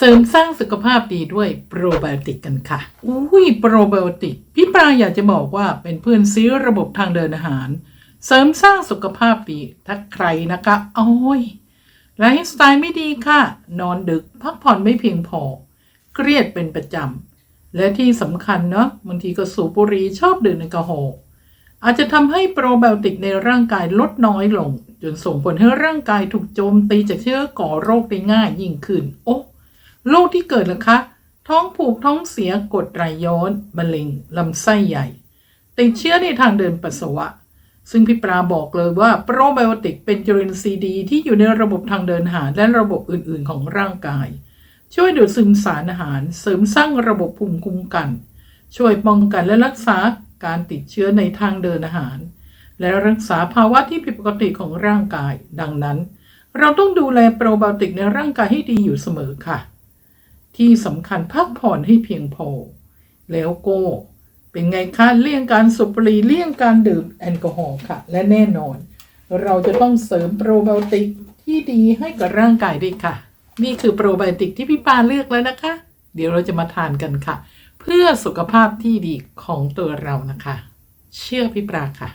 เสริมสร้างสุขภาพดีด้วยโปรไบโอติกกันค่ะ อุ้ยโปรไบโอติก พี่ปลาอยากจะบอกว่าเป็นเพื่อนซีระบบทางเดินอาหาร เสริมสร้างสุขภาพดี ถ้าใครนะคะ โอ้ยไลฟ์สไตล์ไม่ดีค่ะ นอนดึก พักผ่อนไม่เพียงพอ เครียดเป็นประจำ และที่สำคัญเนาะบางทีก็สูบบุหรี่ชอบดื่มแอลกอฮอล์อาจจะทำให้โปรไบโอติกในร่างกายลดน้อยลง จนส่งผลให้ร่างกายถูกโจมตีจากเชื้อก่อโรคได้ง่ายยิ่งขึ้นโอ้ โรคที่เกิดนะคะ ท้องผูกท้องเสียกดไหลย้อนมะเร็งลำไส้ใหญ่ ติดเชื้อในทางเดินปัสสาวะ ซึ่งพี่ปราบอกเลยว่าโปรไบโอติกเป็นจุลินทรีย์ดี ที่อยู่ในระบบทางเดินอาหารและระบบอื่นๆ ของร่างกาย ช่วยดูดซึมสารอาหาร เสริมสร้างระบบภูมิคุ้มกัน ช่วยป้องกันและรักษาการติดเชื้อในทางเดินอาหาร และรักษาภาวะที่ผิดปกติของร่างกาย ดังนั้น เราต้องดูแลโปรไบโอติกในร่างกายให้ดีอยู่เสมอค่ะ ที่สำคัญพักผ่อนให้เพียงพอ แล้วก็เป็นไงคะเลี่ยงการสูบบุหรี่เลี่ยงการดื่มแอลกอฮอล์ค่ะ และแน่นอน เราจะต้องเสริมโปรไบโอติกที่ดีให้กับร่างกายด้วยค่ะ นี่คือโปรไบโอติกที่พี่ปาเลือกแล้วนะคะ เดี๋ยวเราจะมาทานกันค่ะ เพื่อสุขภาพที่ดีของตัวเรานะคะ เชื่อพี่ปราค่ะ